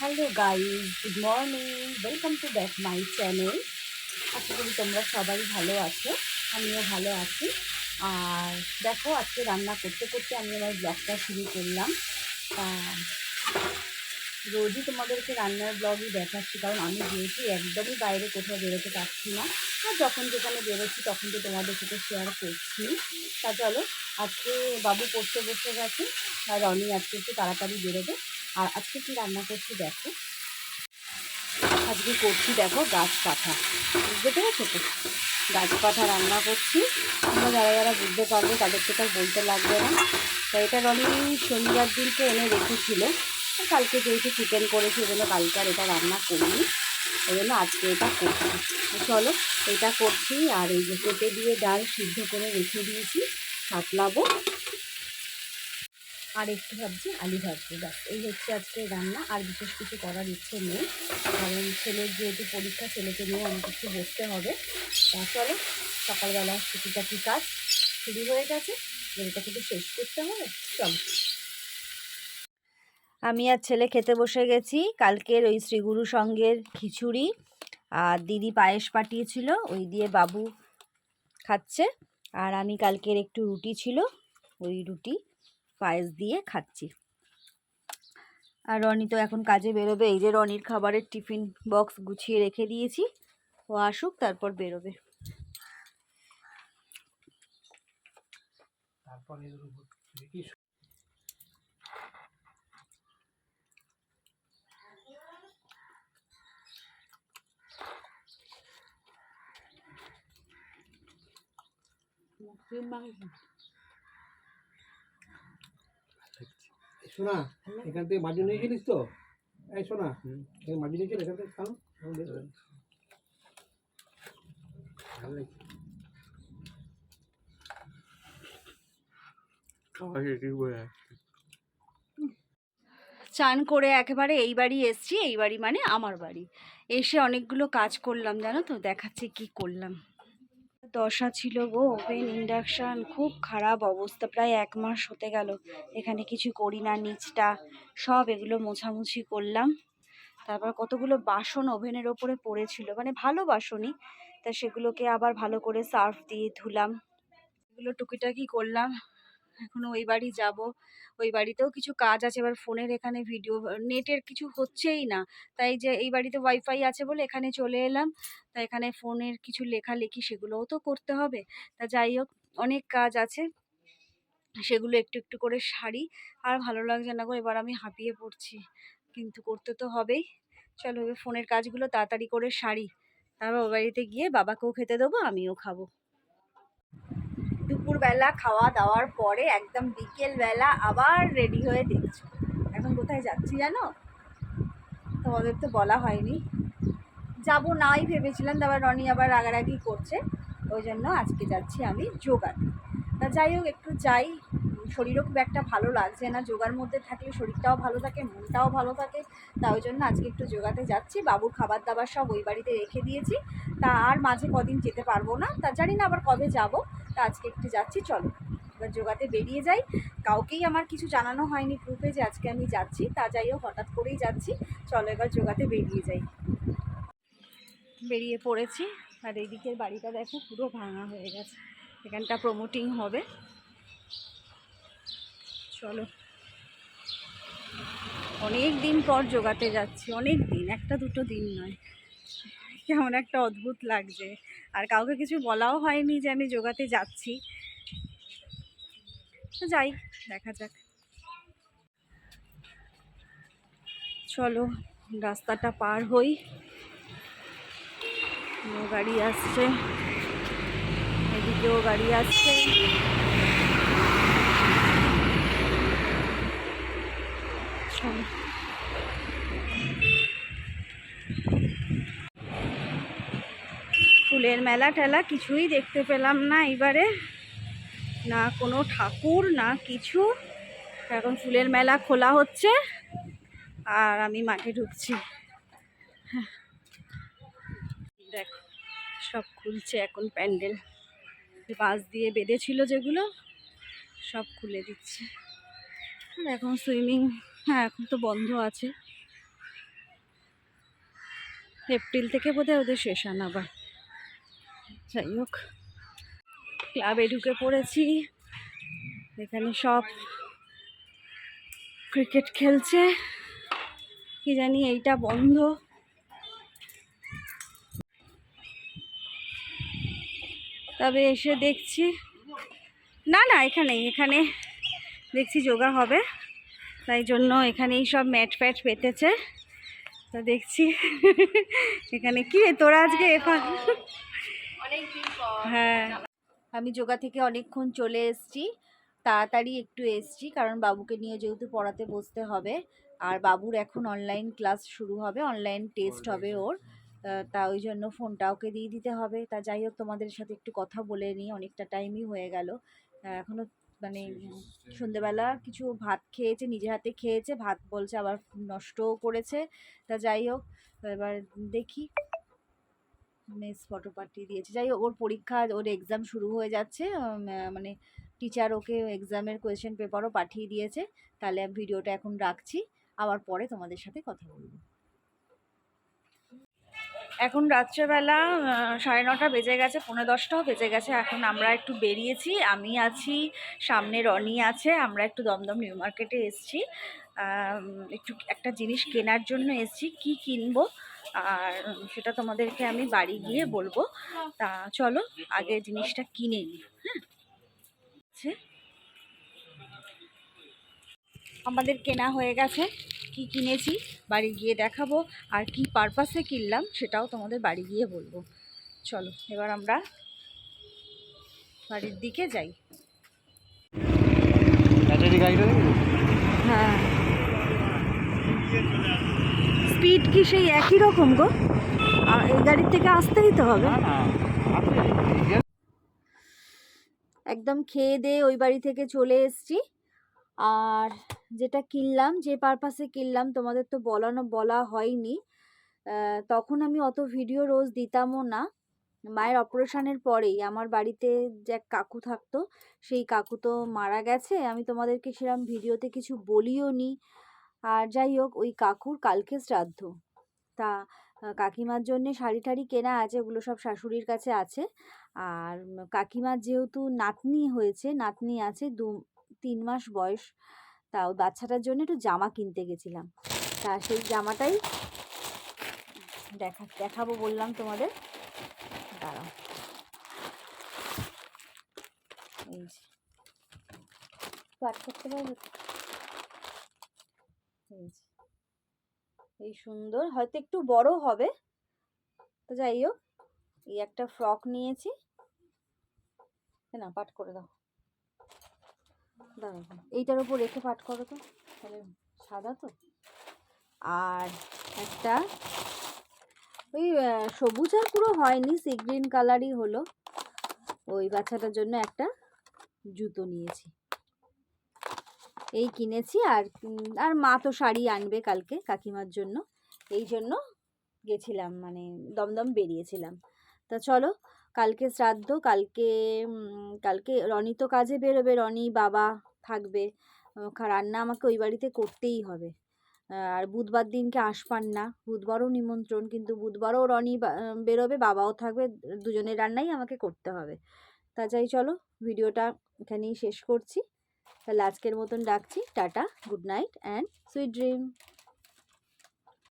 Hello guys good morning. Welcome to back my channel আশা করি তোমরা সবাই ভালো আছো, আমিও ভালো আছি। আর দেখো, আজকে রান্না করতে করতে আমি আমার ব্লগটা শুরু করলাম। রোজই তোমাদেরকে রান্নার ব্লগই দেখাচ্ছি, কারণ আমি যেহেতু একদমই বাইরে কোথাও বেরোতে পারছি না, আর যখন যেখানে বেরোচ্ছি তখন তো তোমাদের সাথে শেয়ার করছি। তা চলো, আজকে বাবু পড়তে বসে গেছে, আর রনি আজকে একটু তাড়াতাড়ি বেরোবে। আর আজকে কি রান্না করছি দেখো? আজকে করছি দেখো গাছ পাঠা বুঝতে পেরেছ তো? গাছ পাঠা রান্না করছি। তোমরা যারা যারা বুঝতে পারবে তাদেরকে তো বলতে লাগবে না। তো এটা রনি শনিবার দিনকে এনে রেখেছিল। কালকে যেহেতু চিকেন করেছি ওই জন্য কালকে আর এটা রান্না করিনি। ওই জন্য আজকে এটা করছি। চলো, এটা করছি আর এই যে পেটে দিয়ে ডাল সিদ্ধ করে রেখে দিয়েছি। সাতলাবো। আর একটু ভাবছি আলু ভাজবো, ব্যাস। এই হচ্ছে আজকে রান্না, আর বিশেষ কিছু করার ইচ্ছে নেই। কারণ ছেলের যেহেতু পরীক্ষা, ছেলেকে নিয়ে অনেক কিছু বসতে হবে। তা চলো, সকালবেলা টুকিটাকি কাজ শুরু হয়ে গেছে। এটা কিন্তু শেষ করতে হবে। চলো। আমি আর ছেলে খেতে বসে গেছি। কালকের ওই শ্রীগুরু সঙ্গের খিচুড়ি। আর দিদি পায়েস পাঠিয়েছিল, ওই দিয়ে বাবু খাচ্ছে। আর আমি কালকের একটু রুটি ছিল, ওই রুটি। পায়েস দিয়ে খাচ্ছি। আর রনি তো এখন কাজে বেরোবে। এই যে রনির খাবারের টিফিন বক্স গুছিয়ে রেখে দিয়েছি। ও আসুক তারপর বেরোবে। তারপর এর উপর দেখি এই শোনা এখান থেকে নিয়ে গেলিস তো? এই শোনা এখানে নিয়ে গেলে এখান থেকে খাও আমি বের করি। চান করে একেবারে এই বাড়ি এসছি এই বাড়ি মানে আমার বাড়ি। এসে অনেকগুলো কাজ করলাম জানো তো? দেখাচ্ছে কি করলাম। দশা ছিল গো ওভেন ইন্ডাকশান খুব খারাপ অবস্থা, প্রায় এক মাস হতে গেল। এখানে কিছু করি না, নিচটা, সব এগুলো মোছামুছি করলাম। তারপর কতগুলো বাসন ওভেনের ওপরে পড়েছিল মানে ভালো বাসনই। তা সেগুলোকে আবার ভালো করে সার্ফ দিয়ে ধুলাম। এগুলো টুকিটাকি করলাম। এখনও ওই বাড়ি যাব। ওই বাড়িতেও কিছু কাজ আছে, এবার ফোনের এখানে ভিডিও নেটের কিছু হচ্ছেই না। তাই যে এই বাড়িতে ওয়াইফাই আছে বলে এখানে চলে এলাম। তা এখানে ফোনের কিছু লেখালেখি সেগুলোও তো করতে হবে। তা যাই হোক, অনেক কাজ আছে। সেগুলো একটু একটু করে সারি। আর ভালো লাগছে না গো, এবার আমি হাঁপিয়ে পড়ছি। কিন্তু করতে তো হবেই। চলো ফোনের কাজগুলো তাড়াতাড়ি করে সারি। তারপর বাড়িতে গিয়ে বাবাকেও খেতে দেবো, আমিও খাব। দুপুরবেলা খাওয়া দাওয়ার পরে একদম বিকেলবেলা আবার রেডি হয়ে দেখছ। এখন কোথায় যাচ্ছি জানো? তোমাদের তো বলা হয়নি। যাব নাই ভেবেছিলাম, তারপর রনি আবার রাগারাগি করছে। ওই জন্য আজকে যাচ্ছি আমি যোগাতে। তা যাই হোক, একটু যাই। শরীরও খুব একটা ভালো লাগছে না। যোগার মধ্যে থাকলে শরীরটাও ভালো থাকে, মনটাও ভালো থাকে। তা ওই জন্য আজকে একটু যোগাতে যাচ্ছি। বাবুর খাবার দাবার সব ওই বাড়িতে রেখে দিয়েছি। তা আর মাঝে কদিন যেতে পারব না। তা জানি না আবার কবে যাব। তা আজকে একটু যাচ্ছি, চলো। এবার যোগাতে বেরিয়ে যাই। কাউকেই আমার কিছু জানানো হয়নি গ্রুপে যে আজকে আমি যাচ্ছি, তা যাই হোক, হঠাৎ করেই যাচ্ছি। চলো এবার যোগাতে বেরিয়ে যাই। বেরিয়ে পড়েছি, আর এদিকের বাড়িটা দেখো পুরো ভাঙা হয়ে গেছে। এখানটা প্রমোটিং হবে। চলো। অনেক দিন পর যোগাতে যাচ্ছি, অনেক দিন, একটা দুটো দিন নয়। কেমন একটা অদ্ভুত লাগছে। আর কাউকে কিছু বলাও হয়নি যে আমি যোগাতে যাচ্ছি। যাই, দেখা যাক। চলো, রাস্তাটা পার হই। গাড়ি আসছে। এদিকেও গাড়ি আসছে। চলো। ফুলের মেলা টেলা কিছুই দেখতে পেলাম না এবারে। না কোনো ঠাকুর, না কিছু। এখন ফুলের মেলা খোলা হচ্ছে আর আমি মাঠে ঢুকছি। হ্যাঁ। দেখো, সব খুলছে এখন প্যান্ডেল। বাঁশ দিয়ে বেঁধেছিল যেগুলো, সব খুলে দিচ্ছে। আর এখন সুইমিং হ্যাঁ এখন তো বন্ধ আছে। এপ্রিল থেকে বোধহয় ওদের সেশন আবার। যাই হোক, ক্লাবে ঢুকে পড়েছি। এখানে সব ক্রিকেট খেলছে। কি জানি এইটা বন্ধ। তবে এসে দেখছি, না না, এখানে এখানে দেখছি যোগা হবে। তাই জন্য এখানেই সব ম্যাট ফ্যাট পেতেছে। তো দেখছি, এখানে কি তোরা আজকে এফা হ্যাঁ। আমি যোগা থেকে অনেকক্ষণ চলে এসেছি। তাড়াতাড়ি একটু এসেছি কারণ বাবুকে নিয়ে যেহেতু পড়াতে বসতে হবে। আর বাবুর এখন অনলাইন ক্লাস শুরু হবে অনলাইন টেস্ট হবে ওর। তা ওই জন্য ফোনটা ওকে দিয়ে দিতে হবে। তা যাই হোক তোমাদের সাথে একটু কথা বলে নিই। অনেকটা টাইমই হয়ে গেল। এখনও মানে সন্ধেবেলা কিছু ভাত খেয়েছে নিজে হাতে খেয়েছে। ভাত বলছে আবার নষ্টও করেছে। তা যাই হোক এবার দেখি। মেস ফটো পাঠিয়ে দিয়েছে। যাই ওর পরীক্ষা, ওর এক্সাম শুরু হয়ে যাচ্ছে। মানে টিচার ওকে এক্সামের কোয়েশ্চেন পেপারও পাঠিয়ে দিয়েছে। তাহলে আমি ভিডিওটা এখন রাখছি। আবার পরে তোমাদের সাথে কথা বলব। এখন রাত্রেবেলা সাড়ে নটা বেজে গেছে পনেরো দশটাও বেজে গেছে। এখন আমরা একটু বেরিয়েছি। আমি আছি, সামনে রনি আছে। আমরা একটু দমদম নিউ মার্কেটে এসেছি। একটু একটা জিনিস কেনার জন্য এসেছি। কি কিনবো? আর সেটা তোমাদেরকে আমি বাড়ি গিয়ে বলব। তা চলো আগে জিনিসটা কিনে নিই হ্যাঁ? আমাদের কেনা হয়ে গেছে কি কিনেছি বাড়ি গিয়ে দেখাবো আর কি পারপাসে কিনলাম সেটাও তোমাদের বাড়ি গিয়ে বলব। চলো এবার আমরা বাড়ির দিকে যাই। হ্যাঁ। স্পিড কি সেই একই রকম গো? আর এই গাড়ির থেকে আসতেই তো হবে। একদম খেয়ে দিয়ে ওই বাড়ি থেকে চলে এসেছি। আর যেটা কিনলাম যে পারপাসে কিনলাম তোমাদের তো বলানো বলা হয়নি। তখন আমি অত ভিডিও রোজ দিতামও না। মায়ের অপারেশনের পরেই আমার বাড়িতে যে এক কাকু থাকতো সেই কাকু তো মারা গেছে। আমি তোমাদেরকে সেরকম ভিডিওতে কিছু বলিও নি আর যাই হোক, ওই কাকুর কালকে শ্রাদ্ধ। তা কাকিমার জন্যে শাড়ি টাড়ি কেনা আছে, ওগুলো সব শাশুড়ির কাছে আছে। আর কাকিমার যেহেতু নাতনি হয়েছে, নাতনি আছে দু, তিন মাস বয়স তা ওই বাচ্চাটার জন্য একটু জামা কিনতে গেছিলাম। তা সেই জামাটাই দেখা, দেখাবো বললাম তোমাদের। দাঁড়াও। এই যে। করতে পারবে? এই সুন্দর, হয়তো একটু বড় হবে। তো যাই হোক, এই একটা ফ্রক নিয়েছি। না পাঠ করে দাও। দাঁড়াও। এইটার উপর রেখে পাঠ করো তো। তাহলে সাদা তো। আর একটা ওই সবুজ আর পুরো হয়নি, সি গ্রিন কালারই হলো। ওই বাচ্চাটার জন্য একটা জুতো নিয়েছি। এই কিনেছি আর আর মা তো শাড়ি আনবে কালকে কাকিমার জন্য। এই জন্য গেছিলাম মানে দমদম বেরিয়েছিলাম। তা চলো, কালকে শ্রাদ্ধ, কালকে কালকে রনি তো কাজে বেরোবে, রনি বাবা থাকবে। রান্না আমাকে ওই বাড়িতে করতেই হবে। আর বুধবার দিনকে আসপান না, বুধবারও নিমন্ত্রণ, কিন্তু বুধবারও রনি বেরোবে, বাবাও থাকবে, দুজনের রান্নাই আমাকে করতে হবে। তা যাই, চলো, ভিডিওটা এখানেই শেষ করছি। তাহলে আজকের মতন ডাকছি tata good night and sweet dream.